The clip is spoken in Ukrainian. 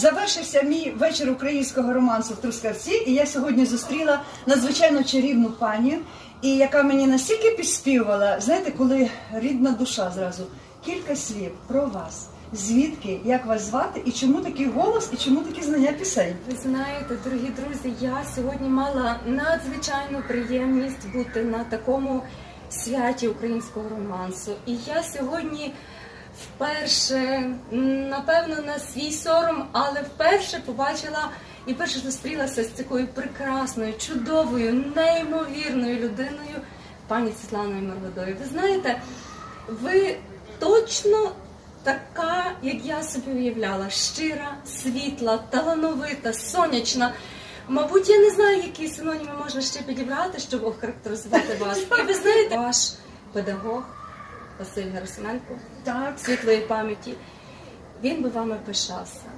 завершився мій вечір українського романсу в Трускавці, і я сьогодні зустріла надзвичайно чарівну пані, і яка мені настільки підспівала, знаєте, коли рідна душа зразу. Кілька слів про вас. Звідки, як вас звати, і чому такий голос, і чому такі знання пісень? Ви знаєте, дорогі друзі, я сьогодні мала надзвичайну приємність бути на такому святі українського романсу. І я сьогодні вперше, напевно, на свій сором, але вперше побачила і перше зустрілася з такою прекрасною, чудовою, неймовірною людиною, пані Світланою Мирводою. Ви знаєте, ви точно така, як я собі уявляла, щира, світла, талановита, сонячна. Мабуть, я не знаю, які синоніми можна ще підібрати, щоб охарактеризувати вас. І ви знаєте, ваш педагог Василь Герасименко, Так. світлої пам'яті, він би вами пишався.